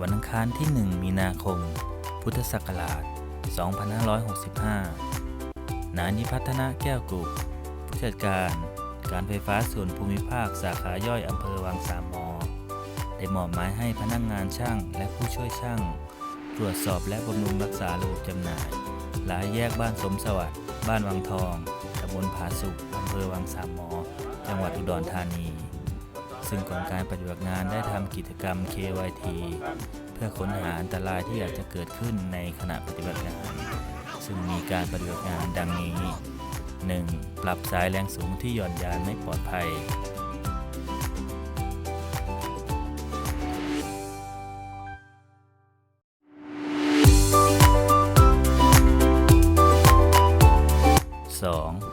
วันอังคารที่ 1 มีนาคม พุทธศักราช 2565 นานิพัฒนะแก้วกุกผู้จัดการการไฟฟ้าส่วนภูมิภาคสาขาย่อยอำเภอวังสามหมอ ได้มอบหมายให้พนักงานช่างและผู้ช่วยช่าง ตรวจสอบและบำรุงรักษาระบบจำหน่าย หลายแยกบ้านสมสวัสดิ์บ้านวังทองตำบลผาสุกอำเภอวังสามหมอ จังหวัดอุดรธานี ซึ่งก่อนการปฏิบัติงานได้ทำกิจกรรม KYT เพื่อค้นหาอันตรายที่อาจจะเกิดขึ้นในขณะปฏิบัติงาน ซึ่งมีการปฏิบัติงานดังนี้ 1. ปรับสายแรงสูงที่หย่อนยานไม่ปลอดภัย 2.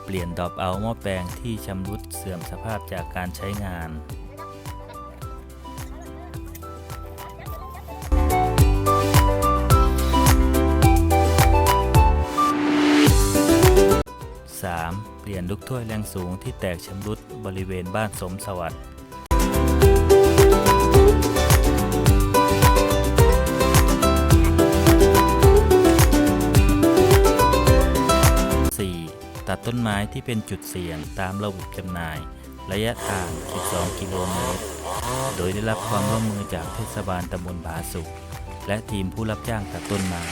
เปลี่ยนดอปเอาท์หม้อแปลงที่ชำรุดเสื่อมสภาพจากการใช้งาน 3. เปลี่ยนลูกถ้วยแรงสูงที่แตกชำรุดบริเวณบ้านสมสวัสดิ์ 4. ตัดต้นไม้ที่เป็นจุดเสี่ยงตามระบบจำหน่าย ระยะทาง 12 กิโลเมตร โดยได้รับความร่วมมือจากเทศบาลตำบลผาสุกและทีมผู้รับจ้างตัดต้นไม้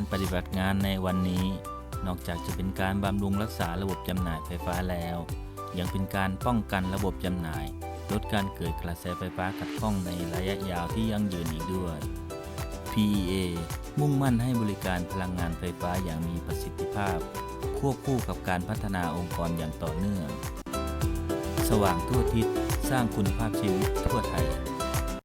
การปฏิบัติงานในวันนี้ นอกจากจะเป็นการบำรุงรักษาระบบจำหน่ายไฟฟ้าแล้ว ยังเป็นการป้องกันระบบจำหน่าย ลดการเกิดกระแสไฟฟ้าขัดข้องในระยะยาวที่ยั่งยืนอีกด้วย PEA มุ่งมั่นให้บริการพลังงานไฟฟ้าอย่างมีประสิทธิภาพ ควบคู่กับการพัฒนาองค์กรอย่างต่อเนื่อง สว่างทั่วทิศสร้างคุณภาพชีวิตทั่วไทย